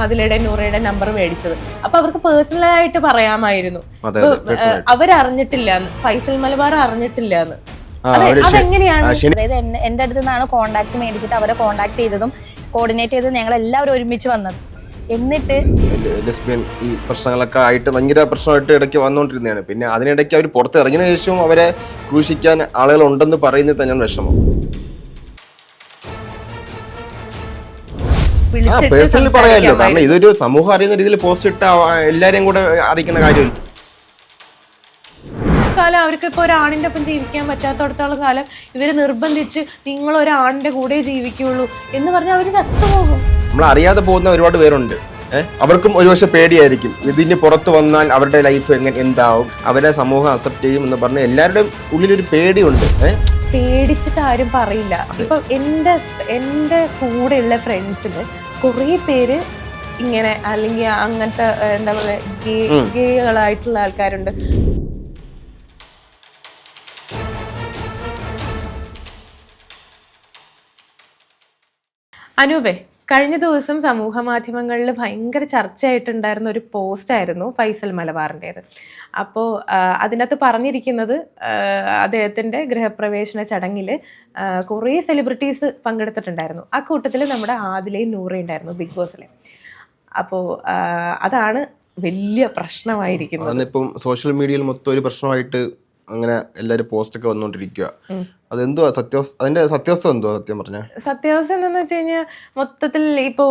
ആദിലയുടെ നൂറയുടെ number മേടിച്ചത്. അപ്പൊ അവർക്ക് പേഴ്സണലായിട്ട് പറയാമായിരുന്നു. അവരറിഞ്ഞിട്ടില്ല ഫൈസൽ മലബാർ അറിഞ്ഞിട്ടില്ല എന്ന് അതെങ്ങനെയാണ്? അതായത് എന്റെ എന്റെ അടുത്ത് നിന്നാണ് കോണ്ടാക്ട് മേടിച്ചിട്ട് അവരെ കോണ്ടാക്ട് ചെയ്തതും കോർഡിനേറ്റ് ചെയ്തതും ഞങ്ങൾ എല്ലാവരും ഒരുമിച്ച് വന്നത്. എന്നിട്ട് ലെസ്ബിയൻ ഈ പ്രശ്നങ്ങളൊക്കെ ആയിട്ട് ഭയങ്കര പ്രശ്നമായിട്ട് ഇടയ്ക്ക് വന്നുകൊണ്ടിരുന്നതാണ്. പിന്നെ അതിനിടയ്ക്ക് അവർ പുറത്ത് ഇറങ്ങിയതിനു ശേഷവും അവരെ ക്രൂശിക്കാൻ ആളുകൾ ഉണ്ടെന്ന് പറയുന്നത് തന്നെയാണ് വിഷമം. പേഴ്സണലി പറയാമല്ലോ കാരണം ഇതൊരു സമൂഹം അറിയുന്ന രീതിയിൽ പോസ്റ്റ് ഇട്ട എല്ലാരെയും കൂടെ അറിയിക്കുന്ന കാര്യമില്ല. കാലം അവർക്ക് ഇപ്പോൾ ഒരാണിന്റെ ഒപ്പം ജീവിക്കാൻ പറ്റാത്തടത്തോളം കാലം ഇവർ നിർബന്ധിച്ച് നിങ്ങൾ ഒരാണിന്റെ കൂടെ ജീവിക്കുള്ളൂ എന്ന് പറഞ്ഞാൽ അവർ ചത്തുപോകും. നമ്മൾ അറിയാതെ പോകുന്ന ഒരുപാട് പേരുണ്ട്. അവർക്കും ഒരുപക്ഷെ പേടിയായിരിക്കും. ഇതിന് പുറത്തു വന്നാൽ അവരുടെ ലൈഫ് എങ്ങനെ എന്താവും? അവരെ സമൂഹം അക്സെപ്റ്റ് ചെയ്യും എന്ന് പറഞ്ഞ് എല്ലാവരുടെയും ഒരു പേടിയുണ്ട്. ഏഹ് പേടിച്ചിട്ട് ആരും പറയില്ല. ഇപ്പൊ എന്റെ എന്റെ കൂടെയുള്ള ഫ്രണ്ട്സിന് കുറേ പേര് ഇങ്ങനെ അല്ലെങ്കിൽ അങ്ങനത്തെ എന്താ പറയുക. ഗേകളായിട്ടുള്ള ആൾക്കാരുണ്ട് അനൂപേ കഴിഞ്ഞ ദിവസം സമൂഹ മാധ്യമങ്ങളിൽ ഭയങ്കര ചർച്ചയായിട്ടുണ്ടായിരുന്ന ഒരു പോസ്റ്റ് ആയിരുന്നു ഫൈസൽ മലബാറിന്റെത് അപ്പോൾ അതിനകത്ത് പറഞ്ഞിരിക്കുന്നത് അദ്ദേഹത്തിന്റെ ഗൃഹപ്രവേശന ചടങ്ങിൽ കുറേ സെലിബ്രിറ്റീസ് പങ്കെടുത്തിട്ടുണ്ടായിരുന്നു. ആ കൂട്ടത്തിൽ നമ്മുടെ ആദിലയും നൂറയും ഉണ്ടായിരുന്നു ബിഗ് ബോസിലെ. അപ്പോൾ അതാണ് വലിയ പ്രശ്നമായിരിക്കുന്നത്. അതിപ്പം സോഷ്യൽ മീഡിയയിൽ മൊത്തം ഒരു പ്രശ്നമായിട്ട് അങ്ങനെ എല്ലാവരും പോസ്റ്റൊക്കെ വന്നുകൊണ്ടിരിക്കുക. അതെന്തുവാ? സത്യാവസ്ഥ അതിന്റെ സത്യാവസ്ഥ എന്തോ സത്യം പറഞ്ഞ? സത്യാവസ്ഥ എന്താണെന്ന് വെച്ച് കഴിഞ്ഞാൽ മൊത്തത്തിൽ ഇപ്പോൾ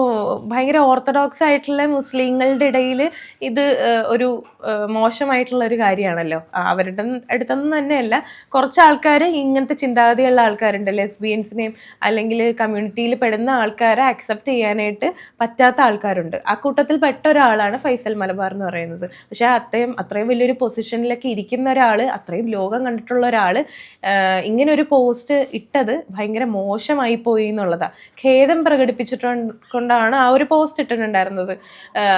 ഭയങ്കര ഓർത്തഡോക്സ് ആയിട്ടുള്ള മുസ്ലിങ്ങളുടെ ഇടയിൽ ഇത് ഒരു മോശമായിട്ടുള്ള ഒരു കാര്യമാണല്ലോ. അവരുടെ അടുത്തൊന്നും തന്നെയല്ല. കുറച്ച് ആൾക്കാർ ഇങ്ങനത്തെ ചിന്താഗതിയുള്ള ആൾക്കാരുണ്ട്. ലെസ്ബിയൻസിനെയും അല്ലെങ്കിൽ കമ്മ്യൂണിറ്റിയിൽ പെടുന്ന ആൾക്കാരെ അക്സെപ്റ്റ് ചെയ്യാനായിട്ട് പറ്റാത്ത ആൾക്കാരുണ്ട്. ആ കൂട്ടത്തിൽ പെട്ട ഒരാളാണ് ഫൈസൽ മലബാർ എന്ന് പറയുന്നത്. പക്ഷേ അത്രയും അത്രയും വലിയൊരു പൊസിഷനിലൊക്കെ ഇരിക്കുന്ന ഒരാൾ അത്രയും ലോകം കണ്ടിട്ടുള്ള ഒരാൾ ഇങ്ങനെ ഒരു പോസ്റ്റ് ഇട്ടത് ഭയങ്കര മോശമായി പോയി എന്നുള്ളതാ. ഖേദം പ്രകടിപ്പിച്ചിട്ട് കൊണ്ടാണ് ആ ഒരു പോസ്റ്റ് ഇട്ടിട്ടുണ്ടായിരുന്നത്.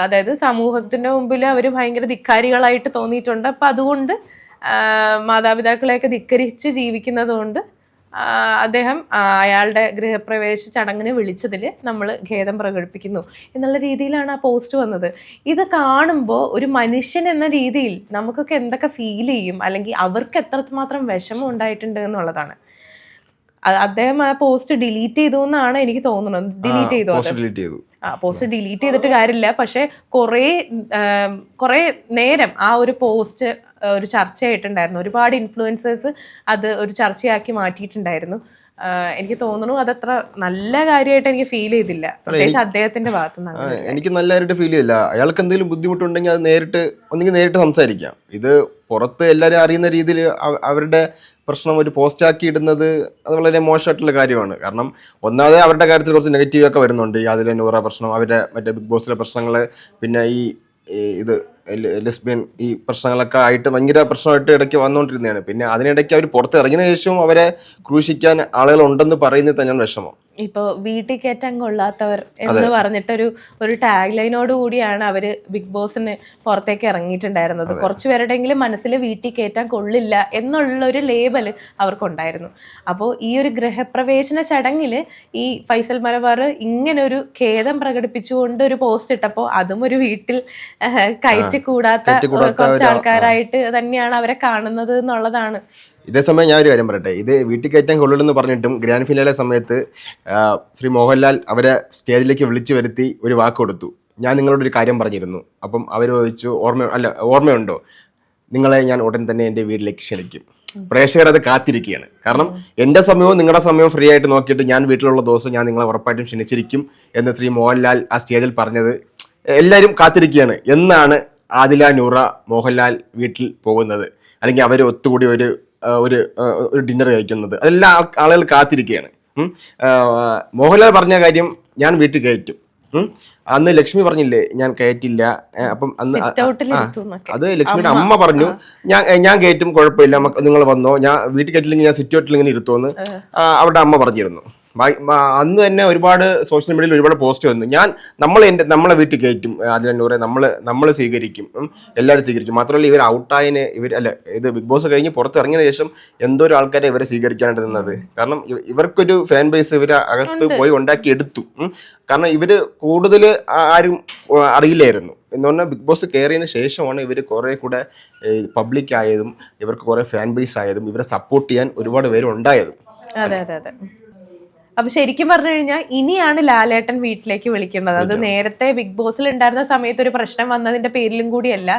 അതായത് സമൂഹത്തിന്റെ മുമ്പിൽ അവർ ഭയങ്കര ധിക്കാരികളായിട്ട് തോന്നിയിട്ടുണ്ട്. അപ്പം അതുകൊണ്ട് മാതാപിതാക്കളെയൊക്കെ ധിക്കരിച്ച് ജീവിക്കുന്നത് കൊണ്ട് അദ്ദേഹം അയാളുടെ ഗൃഹപ്രവേശ ചടങ്ങിന് വിളിച്ചതിൽ നമ്മൾ ഖേദം പ്രകടിപ്പിക്കുന്നു. എന്നുള്ള രീതിയിലാണ് ആ പോസ്റ്റ് വന്നത്. ഇത് കാണുമ്പോൾ ഒരു മനുഷ്യൻ എന്ന രീതിയിൽ നമുക്കൊക്കെ എന്തൊക്കെ ഫീൽ ചെയ്യും അല്ലെങ്കിൽ അവർക്ക് എത്രമാത്രം വിഷമം ഉണ്ടായിട്ടുണ്ട് എന്നുള്ളതാണ്. അദ്ദേഹം ആ പോസ്റ്റ് ഡിലീറ്റ് ചെയ്തു എന്നാണ് എനിക്ക് തോന്നുന്നത്. ഡിലീറ്റ് ചെയ്തു ആ പോസ്റ്റ് ഡിലീറ്റ് ചെയ്തിട്ട് കാര്യമില്ല. പക്ഷെ കുറെ കുറേ നേരം ആ ഒരു പോസ്റ്റ് ഒരു ചർച്ചയായിട്ടുണ്ടായിരുന്നു. ഒരുപാട് ഇൻഫ്ലുവൻസേഴ്സ് അത് ഒരു ചർച്ചയാക്കി മാറ്റിയിട്ടുണ്ടായിരുന്നു. എനിക്ക് തോന്നുന്നു അതത്ര നല്ല കാര്യമായിട്ട് എനിക്ക് ഫീൽ ചെയ്തില്ല. പ്രത്യേകിച്ച് അദ്ദേഹത്തിന്റെ ഭാഗത്തുനിന്ന് എനിക്ക് നല്ല നല്ലതായിട്ട് ഫീൽ ചെയ്തില്ല. അയാൾക്ക് എന്തെങ്കിലും ബുദ്ധിമുട്ടുണ്ടെങ്കിൽ അത് നേരിട്ട് ഒന്നെങ്കിൽ നേരിട്ട് സംസാരിക്കാം. ഇത് പുറത്ത് എല്ലാവരും അറിയുന്ന രീതിയിൽ അവരുടെ പ്രശ്നം ഒരു പോസ്റ്റ് ആക്കി ഇടുന്നത് അത് വളരെ മോശമായിട്ടുള്ള കാര്യമാണ്. കാരണം ഒന്നാമത് അവരുടെ കാര്യത്തിൽ കുറച്ച് നെഗറ്റീവ് ഒക്കെ വരുന്നുണ്ട്. അതിലെ നൂറ പ്രശ്നം അവരുടെ മറ്റേ ബിഗ് ബോസിലെ പ്രശ്നങ്ങൾ പിന്നെ ഈ ഇത് ലെസ്ബിയൻ ഈ പ്രശ്നങ്ങളൊക്കെ ആയിട്ട് ഭയങ്കര പ്രശ്നമായിട്ട് ഇടയ്ക്ക് വന്നുകൊണ്ടിരുന്നതാണ് പിന്നെ അതിനിടയ്ക്ക് അവർ പുറത്ത് ഇറങ്ങിയ ശേഷവും അവരെ ക്രൂശിക്കാൻ ആളുകളുണ്ടെന്ന് പറയുന്നത് തന്നെയാണ് വിഷമം. ഇപ്പൊ വീട്ടിൽ കയറ്റാൻ കൊള്ളാത്തവർ എന്ന് പറഞ്ഞിട്ടൊരു ഒരു ടാഗ് ലൈനോട് കൂടിയാണ് അവർ ബിഗ് ബോസിന് പുറത്തേക്ക് ഇറങ്ങിയിട്ടുണ്ടായിരുന്നത്. കുറച്ചു പേരുടെങ്കിലും മനസ്സിൽ വീട്ടിൽ കയറ്റാൻ കൊള്ളില്ല എന്നുള്ള ഒരു ലേബൽ അവർക്കുണ്ടായിരുന്നു. അപ്പോൾ ഈ ഒരു ഗൃഹപ്രവേശന ചടങ്ങിൽ ഈ ഫൈസൽ മലബാർ ഇങ്ങനെ ഒരു ഖേദം പ്രകടിപ്പിച്ചുകൊണ്ട് ഒരു പോസ്റ്റ് ഇട്ടപ്പോൾ അതും ഒരു വീട്ടിൽ കയറ്റി കൂടാത്ത കുറച്ച് ആൾക്കാരായിട്ട് തന്നെയാണ് അവരെ കാണുന്നത് എന്നുള്ളതാണ് ഇതേസമയം ഞാൻ ഒരു കാര്യം പറയട്ടെ. ഇത് വീട്ടിൽ കയറ്റാൻ കൊള്ളില്ലെന്ന് പറഞ്ഞിട്ടും ഗ്രാൻഡ് ഫിനാലെ സമയത്ത് ശ്രീ മോഹൻലാൽ അവരെ സ്റ്റേജിലേക്ക് വിളിച്ചു വരുത്തി ഒരു വാക്ക് കൊടുത്തു. ഞാൻ നിങ്ങളോട് ഒരു കാര്യം പറഞ്ഞിരുന്നു. അപ്പം അവർ ചോദിച്ചു ഓർമ്മ അല്ല ഓർമ്മയുണ്ടോ? നിങ്ങളെ ഞാൻ ഉടൻ തന്നെ എന്റെ വീട്ടിലേക്ക് ക്ഷണിക്കും. പ്രേക്ഷകർ അത് കാത്തിരിക്കുകയാണ്. കാരണം എന്റെ സമയവും നിങ്ങളുടെ സമയവും ഫ്രീ ആയിട്ട് നോക്കിയിട്ട് ഞാൻ വീട്ടിലുള്ള ദിവസം ഞാൻ നിങ്ങളെ ഉറപ്പായിട്ടും ക്ഷണിച്ചിരിക്കും എന്ന് ശ്രീ മോഹൻലാൽ ആ സ്റ്റേജിൽ പറഞ്ഞത് എല്ലാവരും കാത്തിരിക്കുകയാണ്. എന്നാണ് ആദില നൂറ മോഹൻലാൽ വീട്ടിൽ പോകുന്നത്. അല്ലെങ്കിൽ അവർ ഒത്തുകൂടി ഒരു ഒരു ഒരു ഡിന്നർ കഴിക്കുന്നത്. അതെല്ലാം ആളുകൾ കാത്തിരിക്കുകയാണ്. മോഹൻലാൽ പറഞ്ഞ കാര്യം ഞാൻ വീട്ടിൽ കയറ്റും. അന്ന് ലക്ഷ്മി പറഞ്ഞില്ലേ ഞാൻ കയറ്റില്ല. അപ്പം അന്ന്. അത് ലക്ഷ്മിയുടെ അമ്മ പറഞ്ഞു ഞാൻ ഞാൻ കയറ്റും കുഴപ്പമില്ല നിങ്ങൾ വന്നോ. ഞാൻ വീട്ടിൽ കയറ്റില്ലെങ്കിൽ ഞാൻ സിറ്റ് ഔട്ടിൽ ഇങ്ങനെ ഇരുത്തോന്ന് അവരുടെ അമ്മ പറഞ്ഞിരുന്നു. അന്ന് തന്നെ ഒരുപാട് സോഷ്യൽ മീഡിയയിൽ ഒരുപാട് പോസ്റ്റ് വന്നു. ഞാൻ നമ്മൾ എന്റെ നമ്മളെ വീട്ടിൽ കയറ്റും അതിലൂടെ നമ്മൾ നമ്മൾ സ്വീകരിക്കും എല്ലാവരും സ്വീകരിക്കും. മാത്രമല്ല ഇവർ ഔട്ടായതിന് ഇവർ അല്ല ഇത് ബിഗ് ബോസ് കഴിഞ്ഞ് പുറത്തിറങ്ങിയതിന് ശേഷം എന്തോരം ആൾക്കാരെ ഇവരെ സ്വീകരിക്കാനായിട്ട് നിന്നത്? കാരണം ഇവർക്കൊരു ഫാൻ ബേസ് ഇവർ അകത്ത് പോയി ഉണ്ടാക്കി എടുത്തു കാരണം ഇവർ കൂടുതൽ ആരും അറിയില്ലായിരുന്നു. എന്ന് പറഞ്ഞാൽ ബിഗ് ബോസ് കയറിയതിന് ശേഷമാണ് ഇവർ കുറേ കൂടെ പബ്ലിക് ആയതും ഇവർക്ക് കുറേ ഫാൻ ബേസ് ആയതും ഇവരെ സപ്പോർട്ട് ചെയ്യാൻ ഒരുപാട് പേര് ഉണ്ടായതും. അതെ അതെ അതെ. അപ്പൊ ശരിക്കും പറഞ്ഞു കഴിഞ്ഞാൽ ഇനിയാണ് ലാലേട്ടൻ വീട്ടിലേക്ക് വിളിക്കുന്നത് അത് നേരത്തെ ബിഗ് ബോസിൽ ഉണ്ടായിരുന്ന സമയത്ത് ഒരു പ്രശ്നം വന്നതിന്റെ പേരിലും കൂടിയല്ല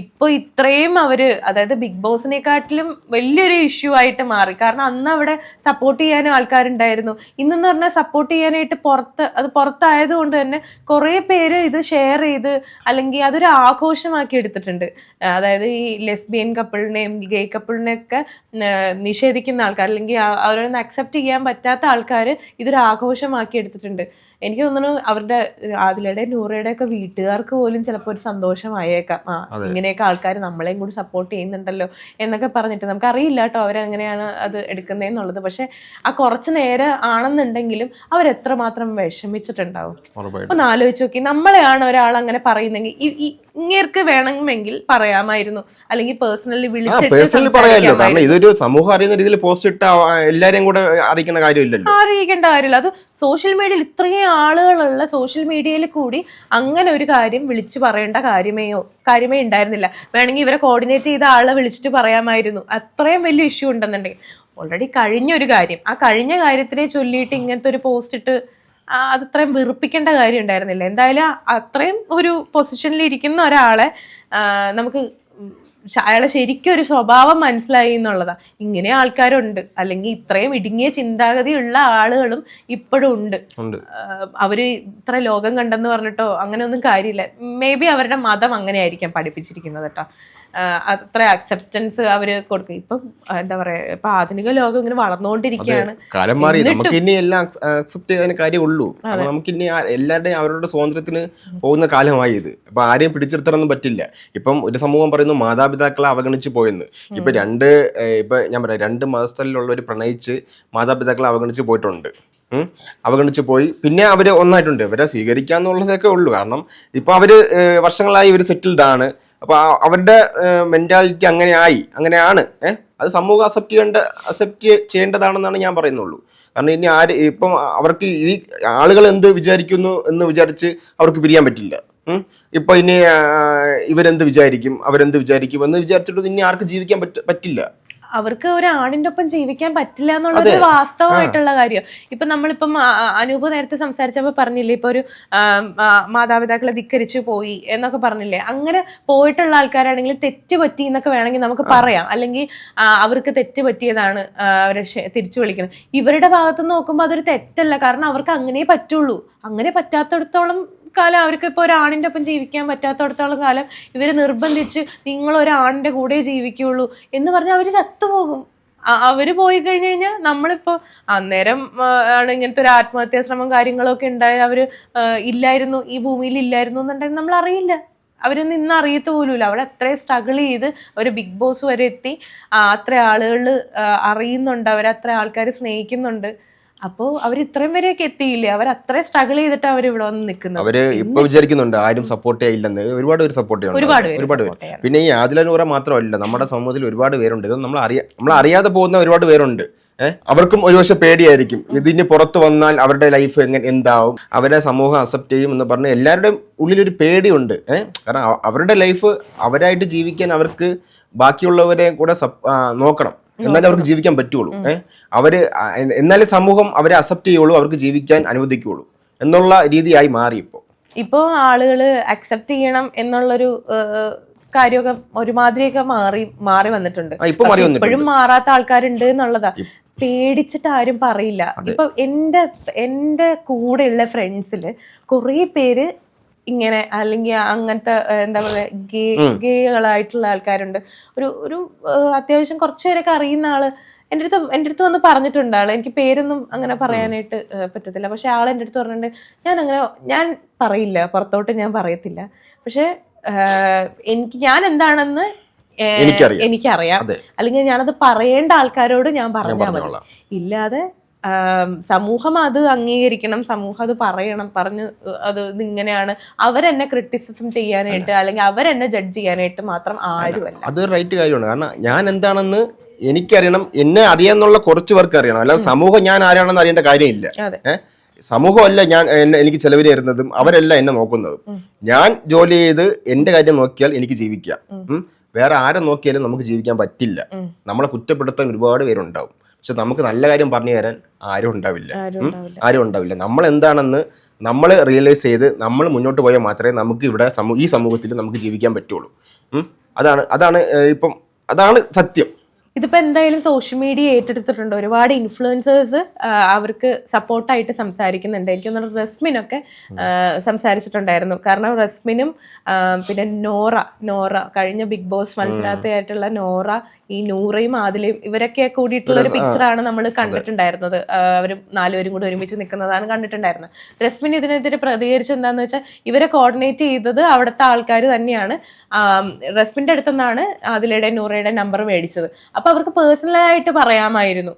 ഇപ്പൊ ഇത്രയും അവർ അതായത് ബിഗ് ബോസിനെക്കാട്ടിലും വലിയൊരു ഇഷ്യൂ ആയിട്ട് മാറി. കാരണം അന്ന് അവിടെ സപ്പോർട്ട് ചെയ്യാനും ആൾക്കാരുണ്ടായിരുന്നു. ഇന്നെന്ന് പറഞ്ഞാൽ സപ്പോർട്ട് ചെയ്യാനായിട്ട് പുറത്ത് അത് പുറത്തായത് കൊണ്ട് തന്നെ കുറെ പേര് ഇത് ഷെയർ ചെയ്ത് അല്ലെങ്കിൽ അതൊരു ആഘോഷമാക്കി എടുത്തിട്ടുണ്ട്. അതായത് ഈ ലെസ്ബിയൻ കപ്പിളിനെയും ഗേ കപ്പിളിനെയൊക്കെ നിഷേധിക്കുന്ന ആൾക്കാർ അല്ലെങ്കിൽ അവരൊന്നും അവരൊന്ന് അക്സെപ്റ്റ് ചെയ്യാൻ പറ്റാത്ത ആൾക്കാർ ഇതൊരു ആഘോഷമാക്കി എടുത്തിട്ടുണ്ട്. എനിക്ക് തോന്നുന്നു അവരുടെ ആദിലയുടെ നൂറയുടെ ഒക്കെ വീട്ടുകാർക്ക് പോലും ചിലപ്പോൾ ഒരു സന്തോഷമായേക്കാം. ആ ഇങ്ങനെയൊക്കെ ആൾക്കാർ നമ്മളെയും കൂടി സപ്പോർട്ട് ചെയ്യുന്നുണ്ടല്ലോ എന്നൊക്കെ പറഞ്ഞിട്ട് നമുക്ക് അറിയില്ല കേട്ടോ അവരെങ്ങനെയാണ് അത് എടുക്കുന്നതെന്നുള്ളത് പക്ഷെ ആ കുറച്ച് നേരം ആണെന്നുണ്ടെങ്കിലും അവരെത്രമാത്രം വിഷമിച്ചിട്ടുണ്ടാവും. അപ്പൊ ഒന്ന് ആലോചിച്ച് നോക്കി. നമ്മളെയാണ് ഒരാൾ അങ്ങനെ പറയുന്നെങ്കിൽ ഇങ്ങേർക്ക് വേണമെങ്കിൽ പറയാമായിരുന്നു. അല്ലെങ്കിൽ പേഴ്സണലി വിളിച്ചു വിളിച്ചിട്ട് പറയാമല്ലോ. കാരണം ഇതൊരു സമൂഹം അറിയുന്ന രീതിയിൽ പോസ്റ്റ് ഇട്ട എല്ലാരെയും കൂടെ അറിയിക്കേണ്ട കാര്യമില്ലല്ലോ. അറിയിക്കേണ്ട കാര്യമില്ല. അത് സോഷ്യൽ മീഡിയയിൽ ഇത്രയും ആളുകളുള്ള സോഷ്യൽ മീഡിയയിൽ കൂടി അങ്ങനെ ഒരു കാര്യം വിളിച്ചു പറയേണ്ട കാര്യമേയോ കാര്യമേ ഉണ്ടായിരുന്നില്ല. വേണമെങ്കിൽ ഇവരെ കോർഡിനേറ്റ് ചെയ്ത ആളെ വിളിച്ചിട്ട് പറയാമായിരുന്നു. അത്രയും വലിയ ഇഷ്യൂ ഉണ്ടെന്നുണ്ടെങ്കിൽ. ഓൾറെഡി കഴിഞ്ഞ ഒരു കാര്യം. ആ കഴിഞ്ഞ കാര്യത്തിനെ ചൊല്ലിയിട്ട് ഇങ്ങനത്തെ ഒരു പോസ്റ്റ് ഇട്ട് അത് അത്രയും വെറുപ്പിക്കേണ്ട കാര്യം ഉണ്ടായിരുന്നില്ല. എന്തായാലും അത്രയും ഒരു പൊസിഷനിൽ ഇരിക്കുന്ന ഒരാളെ നമുക്ക് അയാളെ ശരിക്കും ഒരു സ്വഭാവം മനസ്സിലായി എന്നുള്ളതാണ് ഇങ്ങനെ ആൾക്കാരുണ്ട്. അല്ലെങ്കിൽ ഇത്രയും ഇടുങ്ങിയ ചിന്താഗതിയുള്ള ആളുകളും ഇപ്പോഴും ഉണ്ട്. അവർ ഇത്ര ലോകം കണ്ടെന്ന് പറഞ്ഞിട്ടോ അങ്ങനെയൊന്നും കാര്യമില്ല. മേ ബി അവരുടെ മതം അങ്ങനെ ആയിരിക്കാം പഠിപ്പിച്ചിരിക്കുന്നത് കേട്ടോ. അത്ര അക്സെപ്റ്റൻസ് അവർ കൊടുക്കും. ഇപ്പം എന്താ പറയാ ഇപ്പൊ ആധുനിക ലോകം ഇങ്ങനെ വളർന്നുകൊണ്ടിരിക്കുകയാണ് കാലം മാറി. നമുക്ക് ഇനി എല്ലാം അക്സെപ്റ്റ് ചെയ്യാൻ കാര്യമുള്ളൂ. നമുക്ക് ഇനി എല്ലാവരുടെയും അവരുടെ സ്വാതന്ത്ര്യത്തിന് പോകുന്ന കാലമായി ഇത്. അപ്പൊ ആരെയും പിടിച്ചെടുത്തണമെന്നും പറ്റില്ല. ഇപ്പം ഒരു സമൂഹം പറയുന്നു മാതാപിതാക്കളെ അവഗണിച്ച് പോയെന്ന്. ഇപ്പൊ രണ്ട് ഇപ്പൊ ഞാൻ പറയാം രണ്ട് മതസ്ഥലിലുള്ളവർ പ്രണയിച്ച് മാതാപിതാക്കളെ അവഗണിച്ച് പോയിട്ടുണ്ട്. അവഗണിച്ച് പോയി. പിന്നെ അവർ ഒന്നായിട്ടുണ്ട്. ഇവരെ സ്വീകരിക്കാന്നുള്ളതൊക്കെ ഉള്ളൂ. കാരണം ഇപ്പൊ അവർ വർഷങ്ങളായി ഇവർ സെറ്റിൽഡ് ആണ്. അപ്പൊ ആ- അവരുടെ മെന്റാലിറ്റി അങ്ങനെ ആയി അങ്ങനെയാണ്. ഏഹ് അത് സമൂഹം അക്സെപ്റ്റ് ചെയ്യേണ്ട അക്സെപ്റ്റ് ചെയ്യേണ്ടതാണെന്നാണ് ഞാൻ പറയുന്നുള്ളൂ. കാരണം ഇനി ആര് ഇപ്പം അവർക്ക് ഈ ആളുകൾ എന്ത് വിചാരിക്കുന്നു എന്ന് വിചാരിച്ച് അവർക്ക് പിരിയാൻ പറ്റില്ല. ഇപ്പൊ ഇനി ഇവരെന്ത് വിചാരിക്കും അവരെന്ത് വിചാരിക്കും എന്ന് വിചാരിച്ചിട്ട് ഇനി ആർക്ക് ജീവിക്കാൻ പറ്റ പറ്റില്ല. അവർക്ക് ഒരു ആണിന്റെ ഒപ്പം ജീവിക്കാൻ പറ്റില്ല എന്നുള്ളത് വാസ്തവമായിട്ടുള്ള കാര്യം. ഇപ്പൊ നമ്മളിപ്പം അനൂപ് നേരത്തെ സംസാരിച്ചപ്പോ പറഞ്ഞില്ലേ ഇപ്പൊ ഒരു മാതാപിതാക്കളെ ധിക്കരിച്ചു പോയി എന്നൊക്കെ പറഞ്ഞില്ലേ. അങ്ങനെ പോയിട്ടുള്ള ആൾക്കാരാണെങ്കിൽ തെറ്റ് പറ്റി എന്നൊക്കെ വേണമെങ്കിൽ നമുക്ക് പറയാം. അല്ലെങ്കിൽ അവർക്ക് തെറ്റ് പറ്റിയതാണ് അവരെ തിരിച്ചു വിളിക്കണം ഇവരുടെ ഭാഗത്ത് നോക്കുമ്പോൾ അതൊരു തെറ്റല്ല. കാരണം അവർക്ക് അങ്ങനെ പറ്റുള്ളൂ. അങ്ങനെ പറ്റാത്തിടത്തോളം കാലം അവർക്ക് ഇപ്പോൾ ഒരാണിന്റെ ഒപ്പം ജീവിക്കാൻ പറ്റാത്തടത്തോളം കാലം ഇവർ നിർബന്ധിച്ച് നിങ്ങൾ ഒരു ആണിന്റെ കൂടെ ജീവിക്കുള്ളൂ എന്ന് പറഞ്ഞാൽ അവർ ചത്തുപോകും. അവർ പോയി കഴിഞ്ഞു കഴിഞ്ഞാൽ നമ്മളിപ്പോ അന്നേരം ആണ് ഇങ്ങനത്തെ ഒരു ആത്മഹത്യാ ശ്രമം കാര്യങ്ങളൊക്കെ ഉണ്ടായ അവർ ഇല്ലായിരുന്നു ഈ ഭൂമിയിൽ ഇല്ലായിരുന്നു എന്നുണ്ടെങ്കിൽ നമ്മൾ അറിയില്ല. അവരൊന്നും ഇന്ന് അറിയത്ത് പോലുമില്ല. അവിടെ അത്രയും സ്ട്രഗിൾ ചെയ്ത് ഒരു ബിഗ് ബോസ് വരെ എത്തി. അത്ര ആളുകൾ അറിയുന്നുണ്ട്. അവരെ അത്ര ആൾക്കാർ സ്നേഹിക്കുന്നുണ്ട്. അപ്പോൾ അവർ ഇത്രയും വരെയൊക്കെ എത്തിയില്ലേ? അവർ അത്രയും സ്ട്രഗിൾ ചെയ്തിട്ട് അവർ ഇവിടെ വന്ന് നിൽക്കുന്നത്. അവർ ഇപ്പൊ വിചാരിക്കുന്നുണ്ട് ആരും സപ്പോർട്ട് ചെയ്യില്ലെന്ന് ഒരുപാട് പേര് സപ്പോർട്ട് ഒരുപാട് ചെയ്യുന്നുണ്ട് ഒരുപാട് പേര്. പിന്നെ ഈ ആദിലനൂറ മാത്രമല്ല നമ്മുടെ സമൂഹത്തിൽ ഒരുപാട് പേരുണ്ട്. ഇത് നമ്മൾ അറിയാ നമ്മൾ അറിയാതെ പോകുന്ന ഒരുപാട് പേരുണ്ട്. ഏഹ് അവർക്കും ഒരുപക്ഷെ പേടിയായിരിക്കും. ഇതിന് പുറത്ത് വന്നാൽ അവരുടെ ലൈഫ് എങ്ങനെ എന്താവും? അവരെ സമൂഹം അക്സെപ്റ്റ് ചെയ്യും എന്ന് പറഞ്ഞ് എല്ലാവരുടെയും ഒരു പേടിയുണ്ട്. ഏഹ് കാരണം അവരുടെ ലൈഫ് അവരായിട്ട് ജീവിക്കാൻ അവർക്ക് ബാക്കിയുള്ളവരെ കൂടെ നോക്കണം. എന്നാലേ അവർക്ക് ജീവിക്കാൻ പറ്റുള്ളൂ. ഏഹ് അവർ എന്നാലേ സമൂഹം അവരെ അക്സെപ്റ്റ് ചെയ്യുള്ളൂ അവർക്ക് ജീവിക്കാൻ അനുവദിക്കുള്ളൂ എന്നുള്ള രീതിയായി മാറി ഇപ്പോ ഇപ്പോ ആളുകൾ അക്സെപ്റ്റ് ചെയ്യണം എന്നുള്ളൊരു കാര്യമൊക്കെ ഒരുമാതിരിയൊക്കെ മാറി മാറി വന്നിട്ടുണ്ട്. ആ, മാറി വന്നിട്ടുണ്ട്. ഇപ്പോഴും മാറാത്ത ആൾക്കാരുണ്ട് എന്നുള്ളതാ. പേടിച്ചിട്ട് ആരും പറയില്ല. ഇപ്പൊ എന്റെ എന്റെ കൂടെയുള്ള ഫ്രണ്ട്സിൽ കുറെ പേര് ഇങ്ങനെ അല്ലെങ്കിൽ അങ്ങനത്തെ എന്താ പറയുക ഗേ ഗേകളായിട്ടുള്ള ആൾക്കാരുണ്ട്. ഒരു ഒരു അത്യാവശ്യം കുറച്ച് പേരൊക്കെ അറിയുന്ന ആൾ എന്റെ അടുത്ത് എന്റെ അടുത്ത് വന്ന് പറഞ്ഞിട്ടുണ്ട് ആൾ. എനിക്ക് പേരൊന്നും അങ്ങനെ പറയാനായിട്ട് പറ്റത്തില്ല. പക്ഷെ ആൾ എന്റെ അടുത്ത് പറഞ്ഞിട്ടുണ്ട് ഞാൻ അങ്ങനെ ഞാൻ പറയില്ല. പുറത്തോട്ട് ഞാൻ പറയത്തില്ല. പക്ഷെ എനിക്ക് ഞാൻ എന്താണെന്ന് എനിക്കറിയാം. അല്ലെങ്കിൽ ഞാനത് പറയേണ്ട ആൾക്കാരോട് ഞാൻ പറഞ്ഞാൽ മതി. ഇല്ലാതെ സമൂഹം അത് അംഗീകരിക്കണം സമൂഹം അത് പറയണം പറഞ്ഞു അത് ഇങ്ങനെയാണ്. അവരെന്നെ ക്രിറ്റിസിസം ചെയ്യാനായിട്ട് അല്ലെങ്കിൽ അവരെന്നെ ജഡ്ജ് ചെയ്യാനായിട്ട് മാത്രം ആരുമല്ല. അത് റൈറ്റ് കാര്യമാണ്. കാരണം ഞാൻ എന്താണെന്ന് എനിക്കറിയണം എന്നെ അറിയാന്നുള്ള കുറച്ച് പേർക്ക് അറിയണം. അല്ലാതെ സമൂഹം ഞാൻ ആരാണെന്ന് അറിയേണ്ട കാര്യമില്ല. ഏഹ് സമൂഹമല്ല ഞാൻ എനിക്ക് ചെലവിന് തരുന്നതും അവരല്ല എന്നെ നോക്കുന്നതും. ഞാൻ ജോലി ചെയ്ത് എന്റെ കാര്യം നോക്കിയാൽ എനിക്ക് ജീവിക്കാം. വേറെ ആരെ നോക്കിയാലും നമുക്ക് ജീവിക്കാൻ പറ്റില്ല. നമ്മളെ കുറ്റപ്പെടുത്താൻ ഒരുപാട് പേരുണ്ടാവും. പക്ഷെ നമുക്ക് നല്ല കാര്യം പറഞ്ഞു തരാൻ ആരും ഉണ്ടാവില്ല. ആരും. ഉണ്ടാവില്ല. നമ്മൾ എന്താണെന്ന് നമ്മൾ റിയലൈസ് ചെയ്ത് നമ്മൾ മുന്നോട്ട് പോയാൽ മാത്രമേ നമുക്ക് ഇവിടെ സമൂഹ ഈ സമൂഹത്തിൽ നമുക്ക് ജീവിക്കാൻ പറ്റുള്ളൂ. അതാണ് അതാണ് ഇപ്പം അതാണ് സത്യം. ഇതിപ്പോ എന്തായാലും സോഷ്യൽ മീഡിയ ഏറ്റെടുത്തിട്ടുണ്ട്. ഒരുപാട് ഇൻഫ്ലുവൻസേഴ്സ് അവർക്ക് സപ്പോർട്ടായിട്ട് സംസാരിക്കുന്നുണ്ട്. എനിക്ക് തോന്നുന്നു റസ്മിനൊക്കെ സംസാരിച്ചിട്ടുണ്ടായിരുന്നു. കാരണം റസ്മിനും പിന്നെ നോറ നോറ കഴിഞ്ഞ ബിഗ് ബോസ് മത്സരാർത്ഥിയായിട്ടുള്ള നോറ ഈ നൂറയും ആദിലയും ഇവരൊക്കെ കൂടിയിട്ടുള്ള ഒരു പിക്ചറാണ് നമ്മൾ കണ്ടിട്ടുണ്ടായിരുന്നത്. അവർ നാലുപേരും കൂടി ഒരുമിച്ച് നിൽക്കുന്നതാണ് കണ്ടിട്ടുണ്ടായിരുന്നത്. റസ്മിൻ ഇതിനെതിരെ പ്രതികരിച്ച് എന്താണെന്ന് വെച്ചാൽ ഇവരെ കോർഡിനേറ്റ് ചെയ്തത് അവിടുത്തെ ആൾക്കാർ തന്നെയാണ്. റസ്മിന്റെ അടുത്തുനിന്നാണ് ആദിലയുടെ നൂറയുടെ നമ്പർ മേടിച്ചത്. അപ്പൊ അവർക്ക് പേഴ്സണലായിട്ട് പറയാമായിരുന്നു.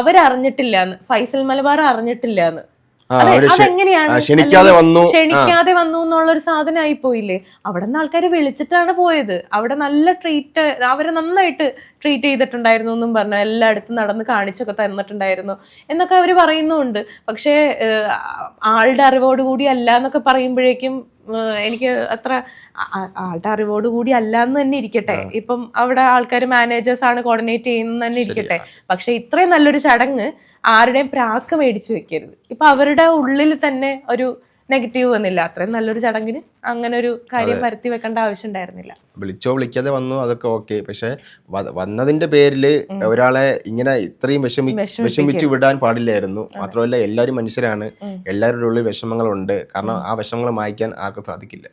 അവരറിഞ്ഞിട്ടില്ല എന്ന് ഫൈസൽ മലബാർ അറിഞ്ഞിട്ടില്ല എന്ന് അതെങ്ങനെയാണ്? ക്ഷണിക്കാതെ വന്നു. ക്ഷണിക്കാതെ വന്നു എന്നുള്ള ഒരു സാധനമായി പോയില്ലേ? അവിടെ നിന്ന് ആൾക്കാർ വിളിച്ചിട്ടാണ് പോയത്. അവിടെ നല്ല ട്രീറ്റ് അവരെ നന്നായിട്ട് ട്രീറ്റ് ചെയ്തിട്ടുണ്ടായിരുന്നു എന്നും പറഞ്ഞു. എല്ലായിടത്തും നടന്ന് കാണിച്ചൊക്കെ തന്നിട്ടുണ്ടായിരുന്നു എന്നൊക്കെ അവർ പറയുന്നുണ്ട്. പക്ഷേ ആളുടെ അറിവോടുകൂടി അല്ല എന്നൊക്കെ പറയുമ്പോഴേക്കും എനിക്ക് അത്ര ആളുടെ അറിവോട് കൂടി അല്ല എന്ന് തന്നെ ഇരിക്കട്ടെ. ഇപ്പം അവിടെ ആൾക്കാർ മാനേജേഴ്സ് ആണ് കോർഡിനേറ്റ് ചെയ്യുന്നത് തന്നെ ഇരിക്കട്ടെ. പക്ഷെ ഇത്രയും നല്ലൊരു ചടങ്ങ് ആരുടെയും പ്രാക്ക് മേടിച്ചു വെക്കരുത്. ഇപ്പൊ അവരുടെ ഉള്ളിൽ തന്നെ ഒരു നെഗറ്റീവ് വന്നില്ല. അത്രയും നല്ലൊരു ചടങ്ങിന് അങ്ങനെ ഒരു കാര്യം വരുത്തി വെക്കേണ്ട ആവശ്യം ഉണ്ടായിരുന്നില്ല. വിളിച്ചോ വിളിക്കാതെ വന്നു അതൊക്കെ ഓക്കെ. പക്ഷെ വന്നതിന്റെ പേരിൽ ഒരാളെ ഇങ്ങനെ ഇത്രയും വിഷമി വിഷമിച്ച് വിടാൻ പാടില്ലായിരുന്നു. മാത്രമല്ല എല്ലാവരും മനുഷ്യരാണ്. എല്ലാവരുടെ ഉള്ളിൽ വിഷമങ്ങളുണ്ട്. കാരണം ആ വിഷമങ്ങൾ മായ്ക്കാൻ ആർക്കും സാധിക്കില്ല.